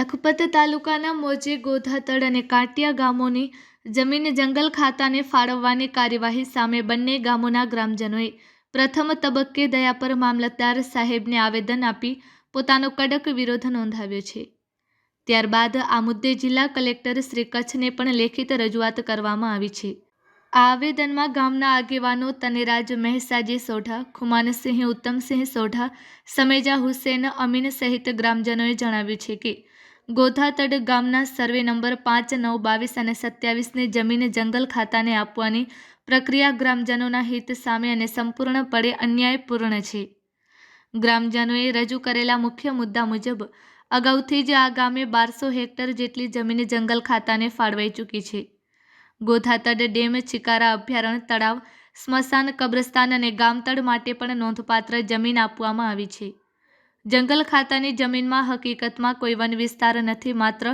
લખપત તાલુકાના મોજે ગોધાતળ અને કાંટિયા ગામોની જમીન જંગલ ખાતાને ફાળવવાની કાર્યવાહી સામે બંને ગામોના ગ્રામજનોએ પ્રથમ તબક્કે દયા પર મામલતદાર સાહેબને આવેદન આપી પોતાનો કડક વિરોધ નોંધાવ્યો છે. ત્યારબાદ આ મુદ્દે જિલ્લા કલેક્ટર શ્રી કચ્છને પણ લેખિત રજૂઆત કરવામાં આવી છે. આ આવેદનમાં ગામના આગેવાનો તનેરાજ મહેસાજી સોઢા, ખુમાનસિંહ ઉત્તમસિંહ સોઢા, સમેજા હુસેન, અમીન સહિત ગ્રામજનોએ જણાવ્યું છે કે ગોધાતડ ગામના સર્વે નંબર પાંચ, નવ, બાવીસ અને સત્યાવીસની જમીન જંગલ ખાતાને આપવાની પ્રક્રિયા ગ્રામજનોના હિત સામે અને સંપૂર્ણપણે અન્યાયપૂર્ણ છે. ગ્રામજનોએ રજૂ કરેલા મુખ્ય મુદ્દા મુજબ, અગાઉથી જ આ ગામે બારસો હેક્ટર જેટલી જમીન જંગલ ખાતાને ફાળવાઈ ચૂકી છે. ગોધાતડ ડેમ છિકારા અભયારણ્ય, તળાવ, સ્મશાન, કબ્રસ્તાન અને ગામતળ માટે પણ નોંધપાત્ર જમીન આપવામાં આવી છે. જંગલ ખાતાની જમીનમાં હકીકતમાં કોઈ વન વિસ્તાર નથી, માત્ર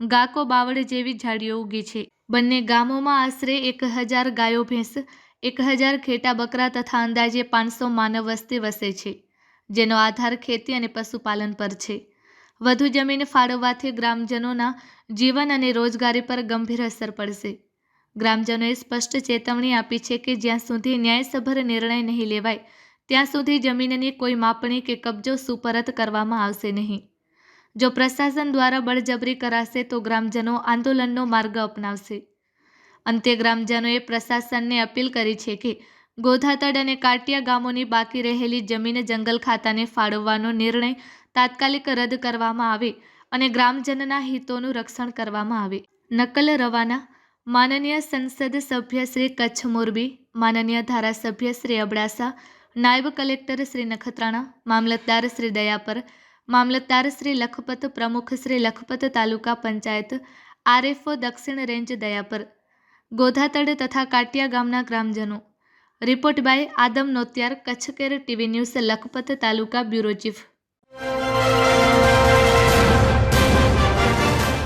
ગાકો બાવળ જેવી ઝાડીઓ ઉગી છે. બંને ગામોમાં આશરે એક હજાર ગાયો, ભેંસ, એક હજાર ખેટા બકરા તથા અંદાજે પાંચસો માનવ વસ્તી વસે છે, જેનો આધાર ખેતી અને પશુપાલન પર છે. વધુ જમીન ફાળવવાથી ગ્રામજનોના જીવન અને રોજગારી પર ગંભીર અસર પડશે. ગ્રામજનોએ સ્પષ્ટ ચેતવણી આપી છે કે જ્યાં સુધી ન્યાયસભર નિર્ણય નહીં લેવાય ત્યાં સુધી જમીનની કોઈ માપણી કે કબજો સુપરત કરવામાં આવશે નહીં. જો પ્રશાસન દ્વારા બળજબરી કરાશે તો ગ્રામજનો આંદોલનનો માર્ગ અપનાવશે. અંતે ગ્રામજનોએ પ્રશાસનને અપીલ કરી છે કે ગોધાતડ અને કાટિયા ગામોની બાકી રહેલી જમીન જંગલ ખાતાને ફાળવવાનો નિર્ણય તાત્કાલિક રદ કરવામાં આવે અને ગ્રામજનના હિતોનું રક્ષણ કરવામાં આવે. નકલ રવાના, માનનીય સંસદ સભ્ય શ્રી કચ્છ મોરબી, માનનીય ધારાસભ્ય શ્રી અબડાસા નાયબ કલેક્ટર શ્રી નખત્રાણા, મામલતદાર શ્રી દયાપર, મામલતદાર શ્રી લખપત પ્રમુખ શ્રી લખપત તાલુકા પંચાયત, આરએફઓ દક્ષિણ રેન્જ દયાપર, ગોધાતડ તથા કાટિયા ગામના ગ્રામજનો. Report by Adam Notiyar Kutch TV news, Lakhpat taluka bureau chief.